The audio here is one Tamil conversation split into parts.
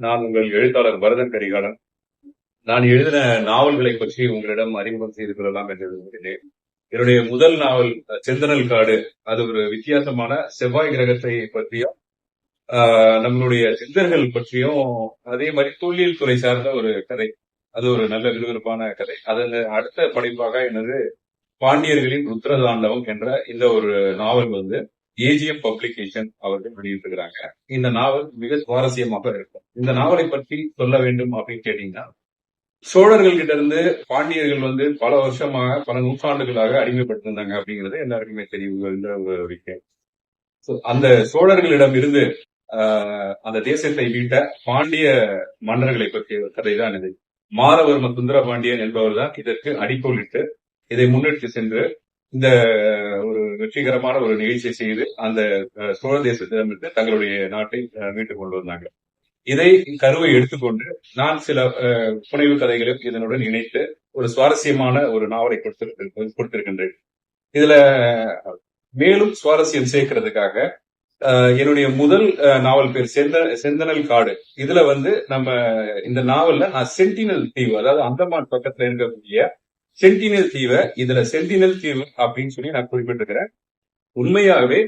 நான் உங்கள் எழுத்தாளர் பரதன் கரிகாலன். நான் எழுதின நாவல்களை பற்றி உங்களிடம் அறிமுகம் செய்து கொள்ளலாம் என்று விரும்புகிறேன். என்னுடைய முதல் நாவல் செந்தனல் காடு. அது ஒரு வித்தியாசமான செவ்வாய் கிரகத்தை பற்றியும் ஆஹ், நம்மளுடைய சிந்தர்கள் பற்றியும் அதே மாதிரி தொழில் துறை சார்ந்த ஒரு கதை. அது ஒரு நல்ல விறுவிறுப்பான கதை. அதன் அடுத்த படைப்பாக எனது பாண்டியர்களின் ருத்ரதாண்டவம் என்ற இந்த ஒரு நாவல் வந்து ஏஜிஎம் பப்ளிகேஷன் அவர்கள் வெளியிட்டிருக்கிறாங்க. இந்த நாவல் மிக சுவாரஸ்யமாக இருக்கும். இந்த நாவலை பற்றி சொல்ல வேண்டும் அப்படின்னு கேட்டீங்கன்னா சோழர்கள் கிட்ட இருந்து பாண்டியர்கள் வந்து பல வருஷமாக பல நூற்றாண்டுகளாக அடிமைப்பட்டிருந்தாங்க அப்படிங்கிறது எல்லாருக்குமே தெரியுங்கிற ஒரு விஷயம் அந்த சோழர்களிடம் இருந்து ஆஹ், அந்த தேசத்தை மீட்ட பாண்டிய மன்னர்களை பற்றிய கதை தான் இது. மாதவர்ம சுந்தர பாண்டியன் என்பவர் தான் இதற்கு அடிக்கோலிட்டு இதை முன்னெடுத்து சென்று இந்த ஒரு வெற்றிகரமான ஒரு நிகழ்ச்சியை செய்து அந்த சோழ தேசத்திடமிருந்து தங்களுடைய நாட்டை அஹ், மீட்டுக் கொண்டு வந்தாங்க. இதை கருவை எடுத்துக்கொண்டு நான் சில அஹ், புனைவு கதைகளையும் இதனுடன் இணைத்து ஒரு சுவாரஸ்யமான ஒரு நாவலை கொடுத்திருக்க- கொடுத்திருக்கின்றேன். இதுல மேலும் சுவாரஸ்யம் சேர்க்கிறதுக்காக என்னுடைய முதல் அஹ், நாவல் பேர் செந்த செந்தனல் காடு. இதுல வந்து நம்ம இந்த நாவல்ல நான் சென்டினல் தீவு அதாவது அந்தமான் பக்கத்துல இருக்கக்கூடிய சென்டினல் தீவை இதுல சென்டினல் தீவு அப்படின்னு சொல்லி நான் குறிப்பிட்டிருக்கிறேன். உண்மையாகவே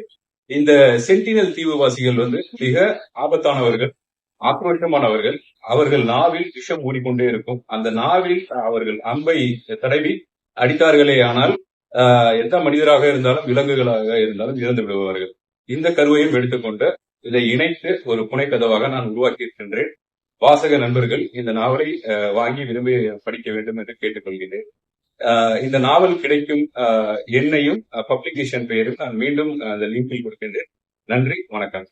இந்த சென்டினல் தீவுவாசிகள் வந்து மிக ஆபத்தானவர்கள். ஆக்ரோஷமானவர்கள் அவர்கள் நாவில் விஷம் ஊடிக்கொண்டே இருக்கும். அந்த நாவில் அவர்கள் அம்பை தடவி அடித்தார்களே ஆனால் ஆஹ், எந்த மனிதராக இருந்தாலும் விலங்குகளாக இருந்தாலும் இறந்து விடுவார்கள் இந்த கருவையும் எடுத்துக்கொண்டு இதை இணைத்து ஒரு புனைக்கதவாக நான் உருவாக்கி இருக்கின்றேன். வாசக நண்பர்கள் இந்த நாவலை ஆஹ், வாங்கி விரும்பி படிக்க வேண்டும் என்று கேட்டுக்கொள்கிறேன் ஆஹ், இந்த நாவல் கிடைக்கும் ஆஹ், எண்ணையும் பப்ளிகேஷன் பெயரும் நான் மீண்டும் அந்த லிங்கில் கொடுக்கின்றேன். நன்றி வணக்கம்.